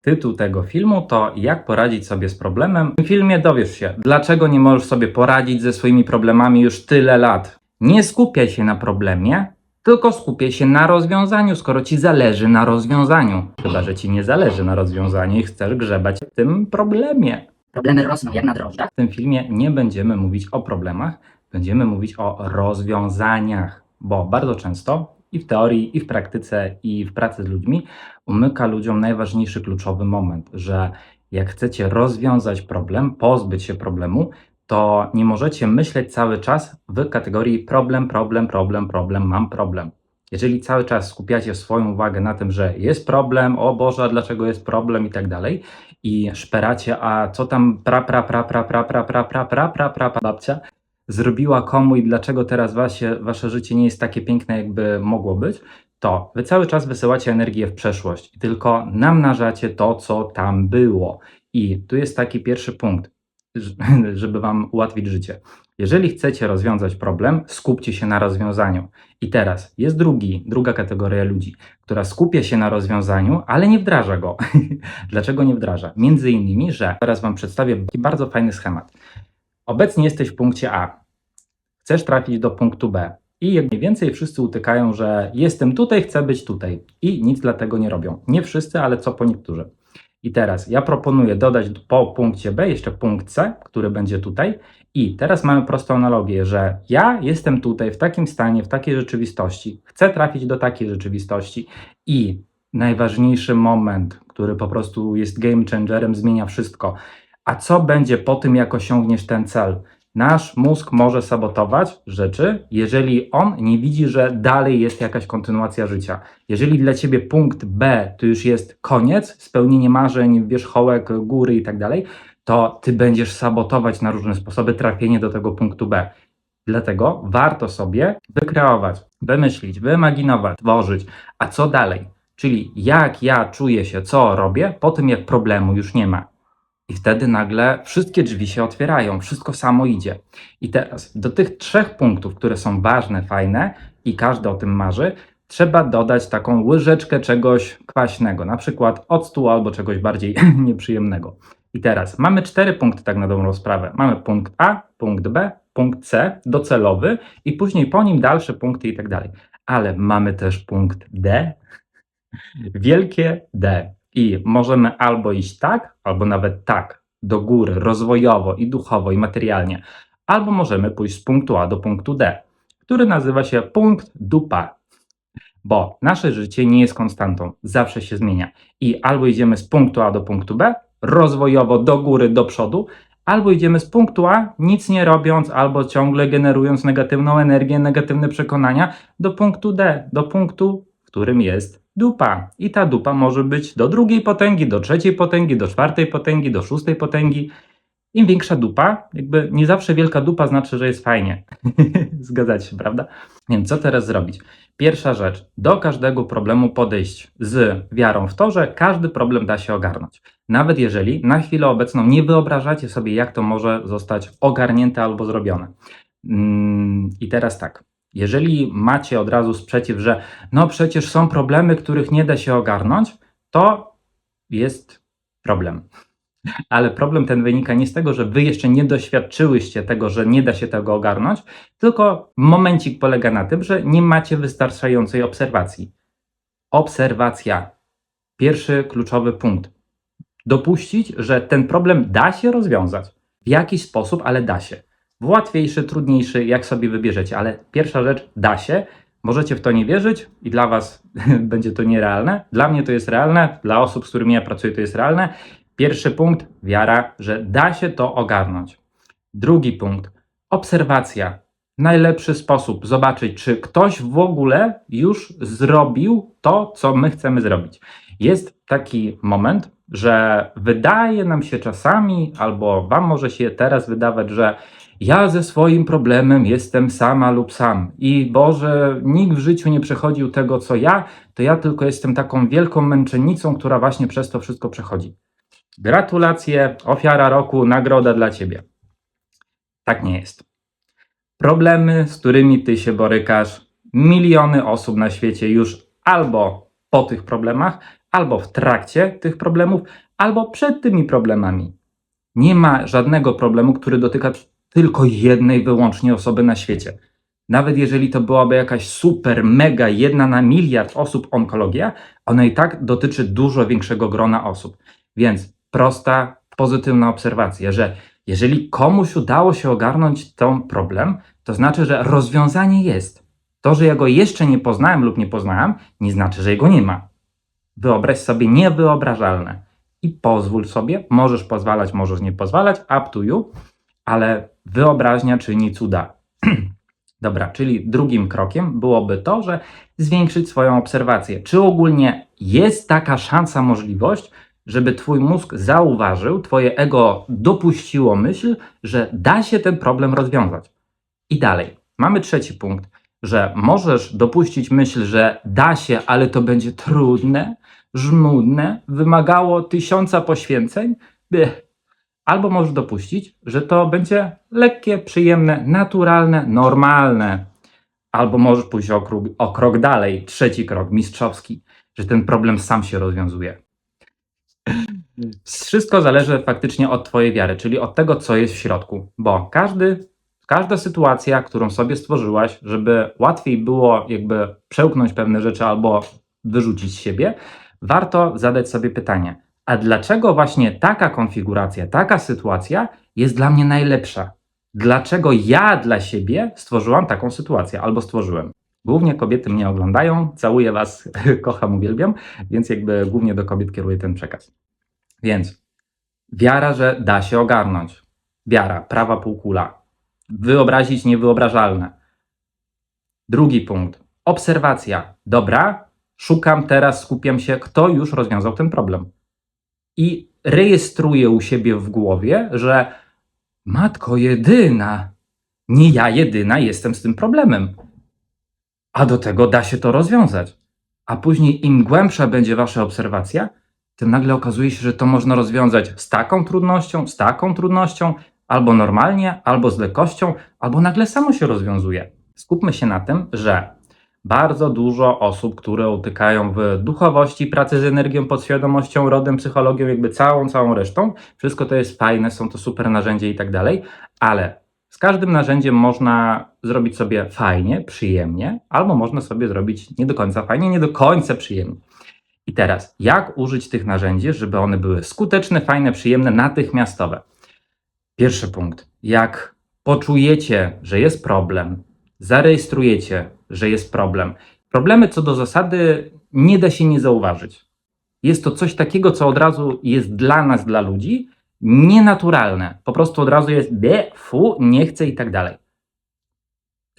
Tytuł tego filmu to Jak poradzić sobie z problemem. W tym filmie dowiesz się, dlaczego nie możesz sobie poradzić ze swoimi problemami już tyle lat. Nie skupiaj się na problemie, tylko skupiaj się na rozwiązaniu, skoro ci zależy na rozwiązaniu. Chyba, że ci nie zależy na rozwiązaniu i chcesz grzebać w tym problemie. Problemy rosną jak na drożdżach. W tym filmie nie będziemy mówić o problemach, będziemy mówić o rozwiązaniach, bo bardzo często i w teorii, i w praktyce, i w pracy z ludźmi umyka ludziom najważniejszy kluczowy moment, że jak chcecie rozwiązać problem, pozbyć się problemu, to nie możecie myśleć cały czas w kategorii problem, problem, problem, problem, mam problem. Jeżeli cały czas skupiacie swoją uwagę na tym, że jest problem, o Boże, dlaczego jest problem i tak dalej, i szperacie, a co tam pra, pra, pra, pra, pra, pra, pra, pra, pra, pra, pra, pra, babcia zrobiła komu i dlaczego teraz wasze, wasze życie nie jest takie piękne, jakby mogło być, to wy cały czas wysyłacie energię w przeszłość i tylko namnażacie to, co tam było. I tu jest taki pierwszy punkt, żeby wam ułatwić życie. Jeżeli chcecie rozwiązać problem, skupcie się na rozwiązaniu. I teraz jest drugi, druga kategoria ludzi, która skupia się na rozwiązaniu, ale nie wdraża go. Dlaczego nie wdraża? Między innymi, że teraz Wam przedstawię bardzo fajny schemat. Obecnie jesteś w punkcie A. Chcesz trafić do punktu B. I jak mniej więcej wszyscy utykają, że jestem tutaj, chcę być tutaj. I nic dla tego nie robią. Nie wszyscy, ale co po niektórzy. I teraz ja proponuję dodać po punkcie B jeszcze punkt C, który będzie tutaj. I teraz mamy prostą analogię, że ja jestem tutaj w takim stanie, w takiej rzeczywistości, chcę trafić do takiej rzeczywistości i najważniejszy moment, który po prostu jest game changerem, zmienia wszystko. A co będzie po tym, jak osiągniesz ten cel? Nasz mózg może sabotować rzeczy, jeżeli on nie widzi, że dalej jest jakaś kontynuacja życia. Jeżeli dla ciebie punkt B to już jest koniec, spełnienie marzeń, wierzchołek, góry i tak dalej, to ty będziesz sabotować na różne sposoby trafienie do tego punktu B. Dlatego warto sobie wykreować, wymyślić, wyimaginować, tworzyć, a co dalej? Czyli jak ja czuję się, co robię po tym, jak problemu już nie ma. I wtedy nagle wszystkie drzwi się otwierają, wszystko samo idzie. I teraz do tych trzech punktów, które są ważne, fajne i każdy o tym marzy, trzeba dodać taką łyżeczkę czegoś kwaśnego, na przykład octu albo czegoś bardziej nieprzyjemnego. I teraz mamy cztery punkty tak na dobrą sprawę. Mamy punkt A, punkt B, punkt C, docelowy i później po nim dalsze punkty i tak dalej. Ale mamy też punkt D, wielkie D. I możemy albo iść tak, albo nawet tak, do góry, rozwojowo i duchowo i materialnie, albo możemy pójść z punktu A do punktu D, który nazywa się punkt dupa. Bo nasze życie nie jest konstantą, zawsze się zmienia. I albo idziemy z punktu A do punktu B, rozwojowo do góry, do przodu, albo idziemy z punktu A, nic nie robiąc, albo ciągle generując negatywną energię, negatywne przekonania, do punktu D, do punktu, w którym jest dupa. I ta dupa może być do drugiej potęgi, do trzeciej potęgi, do czwartej potęgi, do szóstej potęgi. Im większa dupa, jakby nie zawsze wielka dupa znaczy, że jest fajnie. Zgadzacie się, prawda? Więc co teraz zrobić? Pierwsza rzecz, do każdego problemu podejść z wiarą w to, że każdy problem da się ogarnąć. Nawet jeżeli na chwilę obecną nie wyobrażacie sobie, jak to może zostać ogarnięte albo zrobione. Mm, I teraz tak, jeżeli macie od razu sprzeciw, że no przecież są problemy, których nie da się ogarnąć, to jest problem. Ale problem ten wynika nie z tego, że wy jeszcze nie doświadczyłyście tego, że nie da się tego ogarnąć, tylko momencik polega na tym, że nie macie wystarczającej obserwacji. Obserwacja. Pierwszy kluczowy punkt. Dopuścić, że ten problem da się rozwiązać. W jakiś sposób, ale da się. Łatwiejszy, trudniejszy, jak sobie wybierzecie, ale pierwsza rzecz da się. Możecie w to nie wierzyć i dla Was będzie to nierealne. Dla mnie to jest realne, dla osób, z którymi ja pracuję, to jest realne. Pierwszy punkt wiara, że da się to ogarnąć. Drugi punkt obserwacja. Najlepszy sposób zobaczyć, czy ktoś w ogóle już zrobił to, co my chcemy zrobić. Jest taki moment, że wydaje nam się czasami, albo Wam może się teraz wydawać, że ja ze swoim problemem jestem sama lub sam i Boże, nikt w życiu nie przechodził tego, co ja, to ja tylko jestem taką wielką męczennicą, która właśnie przez to wszystko przechodzi. Gratulacje, ofiara roku, nagroda dla Ciebie. Tak nie jest. Problemy, z którymi Ty się borykasz, miliony osób na świecie już albo po tych problemach, albo w trakcie tych problemów, albo przed tymi problemami. Nie ma żadnego problemu, który dotyka tylko jednej wyłącznie osoby na świecie. Nawet jeżeli to byłaby jakaś super, mega, jedna na miliard osób onkologia, ona i tak dotyczy dużo większego grona osób. Więc prosta, pozytywna obserwacja, że jeżeli komuś udało się ogarnąć ten problem, to znaczy, że rozwiązanie jest. To, że ja go jeszcze nie poznałem lub nie poznałem, nie znaczy, że jego nie ma. Wyobraź sobie niewyobrażalne i pozwól sobie, możesz pozwalać, możesz nie pozwalać, up to you, ale wyobraźnia czyni cuda. Dobra, czyli drugim krokiem byłoby to, że zwiększyć swoją obserwację. Czy ogólnie jest taka szansa, możliwość, żeby Twój mózg zauważył, Twoje ego dopuściło myśl, że da się ten problem rozwiązać. I dalej, mamy trzeci punkt, że możesz dopuścić myśl, że da się, ale to będzie trudne, żmudne, wymagało tysiąca poświęceń. By. Albo możesz dopuścić, że to będzie lekkie, przyjemne, naturalne, normalne. Albo możesz pójść o krok, o krok dalej, trzeci krok, mistrzowski, że ten problem sam się rozwiązuje. Wszystko zależy faktycznie od Twojej wiary, czyli od tego, co jest w środku, bo każdy, każda sytuacja, którą sobie stworzyłaś, żeby łatwiej było jakby przełknąć pewne rzeczy albo wyrzucić z siebie, warto zadać sobie pytanie, a dlaczego właśnie taka konfiguracja, taka sytuacja jest dla mnie najlepsza? Dlaczego ja dla siebie stworzyłam taką sytuację albo stworzyłem? Głównie kobiety mnie oglądają, całuję Was, kocham, uwielbiam, więc jakby głównie do kobiet kieruję ten przekaz. Więc wiara, że da się ogarnąć. Wiara, prawa półkula. Wyobrazić niewyobrażalne. Drugi punkt. Obserwacja. Dobra, szukam teraz, skupiam się, kto już rozwiązał ten problem. I rejestruję u siebie w głowie, że matko jedyna, nie ja jedyna jestem z tym problemem. A do tego da się to rozwiązać. A później, im głębsza będzie wasza obserwacja, tym nagle okazuje się, że to można rozwiązać z taką trudnością, z taką trudnością, albo normalnie, albo z lekkością, albo nagle samo się rozwiązuje. Skupmy się na tym, że bardzo dużo osób, które utykają w duchowości, pracy z energią, podświadomością, rodem, psychologią, jakby całą, całą resztą. Wszystko to jest fajne, są to super narzędzia i tak dalej, ale z każdym narzędziem można zrobić sobie fajnie, przyjemnie, albo można sobie zrobić nie do końca fajnie, nie do końca przyjemnie. I teraz, jak użyć tych narzędzi, żeby one były skuteczne, fajne, przyjemne, natychmiastowe? Pierwszy punkt. Jak poczujecie, że jest problem, zarejestrujecie, że jest problem. Problemy co do zasady nie da się nie zauważyć. Jest to coś takiego, co od razu jest dla nas, dla ludzi, nienaturalne. Po prostu od razu jest be, fu, nie chcę i tak dalej.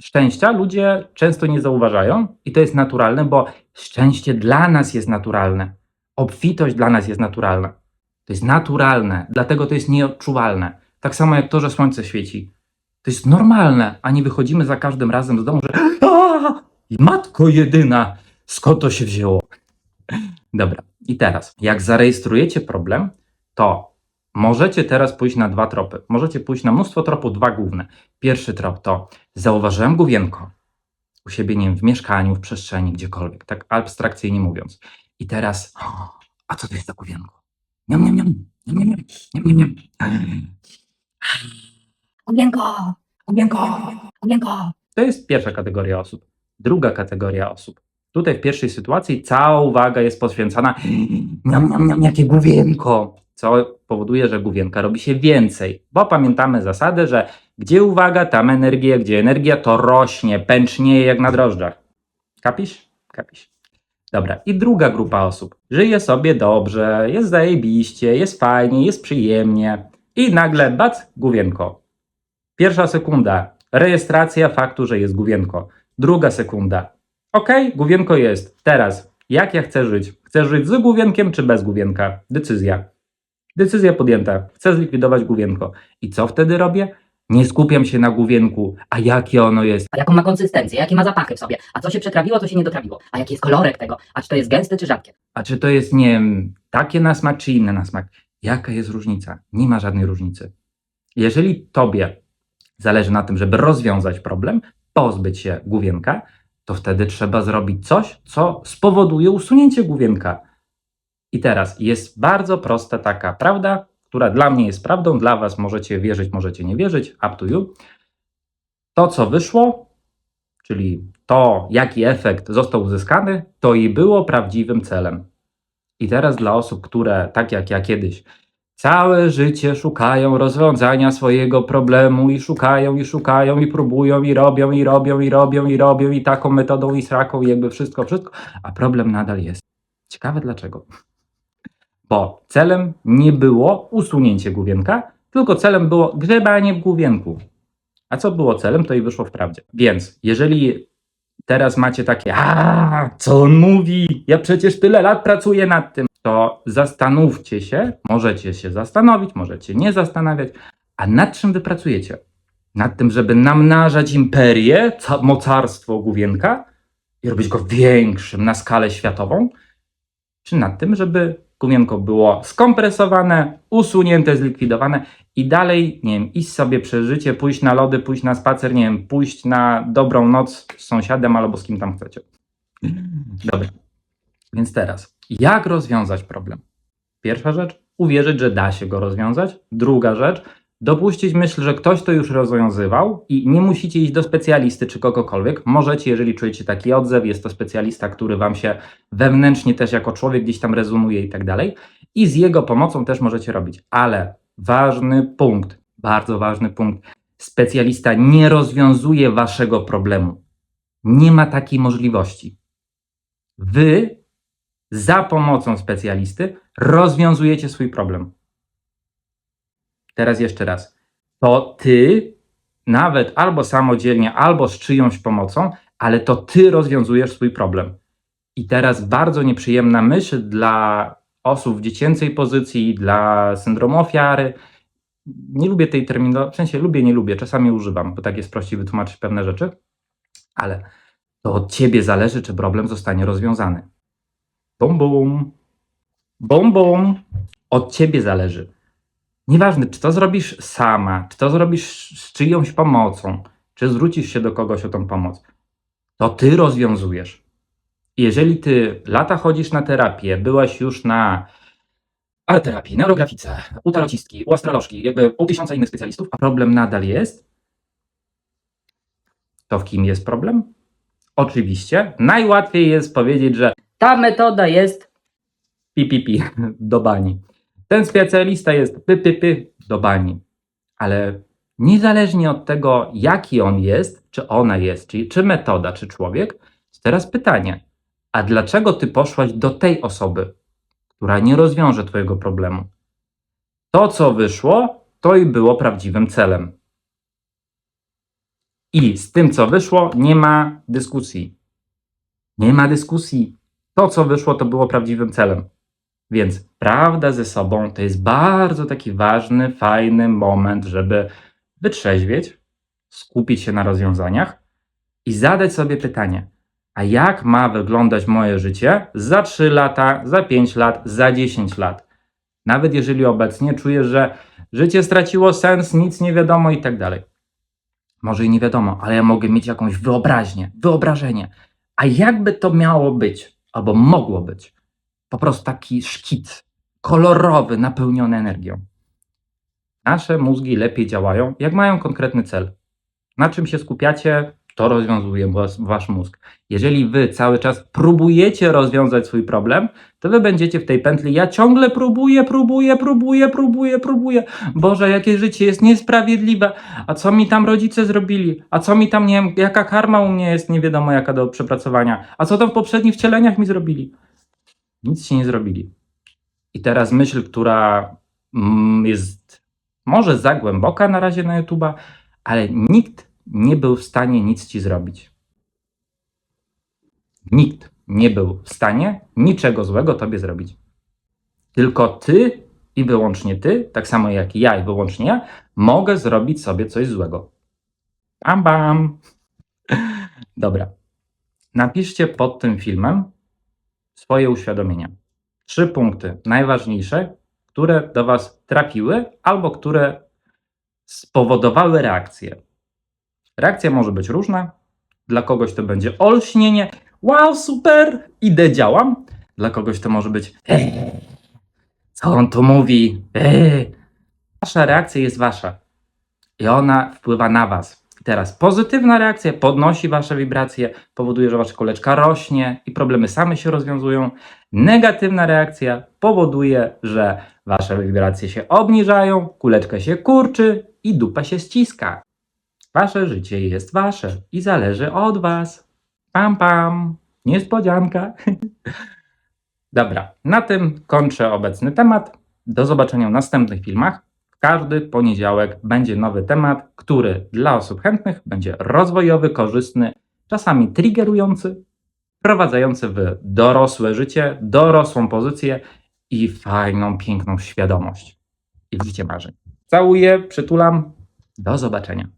Szczęścia ludzie często nie zauważają i to jest naturalne, bo szczęście dla nas jest naturalne. Obfitość dla nas jest naturalna. To jest naturalne, dlatego to jest nieodczuwalne. Tak samo jak to, że słońce świeci. To jest normalne, a nie wychodzimy za każdym razem z domu, że Aaaa! matko jedyna, skąd to się wzięło? Dobra, i teraz, jak zarejestrujecie problem, to możecie teraz pójść na dwa tropy. Możecie pójść na mnóstwo tropów, dwa główne. Pierwszy trop to zauważyłem główienko u siebie, nie wiem, w mieszkaniu, w przestrzeni, gdziekolwiek, tak abstrakcyjnie mówiąc. I teraz, a co to jest za główienko? Niam, niam, niam, niam, niam, niam, niam, niam. Ogienko! Ogienko! Ogienko! To jest pierwsza kategoria osób. Druga kategoria osób. Tutaj w pierwszej sytuacji cała uwaga jest poświęcona niam, niam, niam, jakie główienko, co powoduje, że główienka robi się więcej, bo pamiętamy zasadę, że gdzie uwaga, tam energia, gdzie energia, to rośnie, pęcznieje jak na drożdżach. Kapisz? Kapisz. Dobra, i druga grupa osób. Żyje sobie dobrze, jest zajebiście, jest fajnie, jest przyjemnie i nagle bac, główienko. Pierwsza sekunda, rejestracja faktu, że jest główienko. Druga sekunda, ok, główienko jest. Teraz, jak ja chcę żyć? Chcę żyć z główienkiem czy bez główienka? Decyzja. Decyzja podjęta. Chcę zlikwidować główienko. I co wtedy robię? Nie skupiam się na główienku, a jakie ono jest. A jaką ma konsystencję? Jakie ma zapachy w sobie? A co się przetrawiło, co się nie dotrawiło? A jaki jest kolorek tego? A czy to jest gęste, czy rzadkie? A czy to jest, nie wiem, takie na smak, czy inne na smak? Jaka jest różnica? Nie ma żadnej różnicy. Jeżeli tobie zależy na tym, żeby rozwiązać problem, pozbyć się główienka, to wtedy trzeba zrobić coś, co spowoduje usunięcie główienka. I teraz jest bardzo prosta taka prawda, która dla mnie jest prawdą, dla Was możecie wierzyć, możecie nie wierzyć, up to you. To, co wyszło, czyli to, jaki efekt został uzyskany, to i było prawdziwym celem. I teraz dla osób, które, tak jak ja kiedyś, całe życie szukają rozwiązania swojego problemu i szukają, i szukają, i próbują, i robią, i robią, i robią, i robią, i taką metodą, i sraką, i jakby wszystko, wszystko, a problem nadal jest. Ciekawe dlaczego. Bo celem nie było usunięcie główienka, tylko celem było grzebanie w główienku. A co było celem, to i wyszło w prawdzie. Więc jeżeli teraz macie takie, a co on mówi, ja przecież tyle lat pracuję nad tym, to zastanówcie się, możecie się zastanowić, możecie nie zastanawiać, a nad czym wy pracujecie? Nad tym, żeby namnażać imperię, ca- mocarstwo główienka i robić go większym na skalę światową? Czy nad tym, żeby główienko było skompresowane, usunięte, zlikwidowane i dalej, nie wiem, iść sobie przez życie, pójść na lody, pójść na spacer, nie wiem, pójść na dobrą noc z sąsiadem albo z kim tam chcecie. Dobra. Więc teraz, jak rozwiązać problem? Pierwsza rzecz, uwierzyć, że da się go rozwiązać. Druga rzecz, dopuścić myśl, że ktoś to już rozwiązywał i nie musicie iść do specjalisty czy kogokolwiek. Możecie, jeżeli czujecie taki odzew, jest to specjalista, który wam się wewnętrznie też jako człowiek gdzieś tam rezonuje i tak dalej. I z jego pomocą też możecie robić. Ale ważny punkt, bardzo ważny punkt. Specjalista nie rozwiązuje waszego problemu. Nie ma takiej możliwości. Wy za pomocą specjalisty rozwiązujecie swój problem. Teraz jeszcze raz. To ty, nawet albo samodzielnie, albo z czyjąś pomocą, ale to ty rozwiązujesz swój problem. I teraz bardzo nieprzyjemna myśl dla osób w dziecięcej pozycji, dla syndromu ofiary. Nie lubię tej terminologii, w sensie lubię, nie lubię, czasami używam, bo tak jest prościej wytłumaczyć pewne rzeczy, ale to od ciebie zależy, czy problem zostanie rozwiązany. Bum, bum. Bum, bum. Od ciebie zależy. Nieważne, czy to zrobisz sama, czy to zrobisz z czyjąś pomocą, czy zwrócisz się do kogoś o tą pomoc, to ty rozwiązujesz. Jeżeli ty lata chodzisz na terapię, byłaś już na ale terapii, neurografice, u tarocistki, u astrolożki, jakby u tysiąca innych specjalistów, a problem nadal jest, to w kim jest problem? Oczywiście, najłatwiej jest powiedzieć, że Ta metoda jest pi, pi, pi, do bani. Ten specjalista jest py, py, py, do bani. Ale niezależnie od tego, jaki on jest, czy ona jest, czy, czy metoda, czy człowiek, teraz pytanie, a dlaczego ty poszłaś do tej osoby, która nie rozwiąże twojego problemu? To, co wyszło, to i było prawdziwym celem. I z tym, co wyszło, nie ma dyskusji. Nie ma dyskusji. To, co wyszło, to było prawdziwym celem. Więc prawda ze sobą to jest bardzo taki ważny, fajny moment, żeby wytrzeźwieć, skupić się na rozwiązaniach i zadać sobie pytanie: a jak ma wyglądać moje życie za 3 lata, za 5 lat, za 10 lat? Nawet jeżeli obecnie czujesz, że życie straciło sens, nic nie wiadomo i tak dalej. Może i nie wiadomo, ale ja mogę mieć jakąś wyobraźnię, wyobrażenie. A jakby to miało być, albo mogło być? po prostu taki szkic, kolorowy, napełniony energią. Nasze mózgi lepiej działają, jak mają konkretny cel. Na czym się skupiacie, to rozwiązuje was, wasz mózg. Jeżeli wy cały czas próbujecie rozwiązać swój problem, to wy będziecie w tej pętli. Ja ciągle próbuję, próbuję, próbuję, próbuję, próbuję. Boże, jakie życie jest niesprawiedliwe. A co mi tam rodzice zrobili? A co mi tam, nie wiem, jaka karma u mnie jest, nie wiadomo jaka do przepracowania. A co tam w poprzednich wcieleniach mi zrobili? Nic się nie zrobili. I teraz myśl, która mm, jest może za głęboka na razie na YouTube'a, ale nikt nie był w stanie nic ci zrobić. Nikt nie był w stanie niczego złego tobie zrobić. Tylko ty i wyłącznie ty, tak samo jak ja i wyłącznie ja, mogę zrobić sobie coś złego. Bam, bam. Dobra. Napiszcie pod tym filmem swoje uświadomienia. Trzy punkty najważniejsze, które do Was trafiły albo które spowodowały reakcję. Reakcja może być różna. Dla kogoś to będzie olśnienie. Wow, super, idę, działam. Dla kogoś to może być co on tu mówi? Wasza reakcja jest wasza i ona wpływa na was. Teraz pozytywna reakcja podnosi wasze wibracje, powoduje, że wasza kuleczka rośnie i problemy same się rozwiązują. Negatywna reakcja powoduje, że wasze wibracje się obniżają, kuleczka się kurczy i dupa się ściska. Wasze życie jest wasze i zależy od was. Pam pam. Niespodzianka. Dobra, na tym kończę obecny temat. Do zobaczenia w następnych filmach. Każdy poniedziałek będzie nowy temat, który dla osób chętnych będzie rozwojowy, korzystny, czasami triggerujący, wprowadzający w dorosłe życie, dorosłą pozycję i fajną, piękną świadomość. I w życie marzeń. Całuję, przytulam. Do zobaczenia.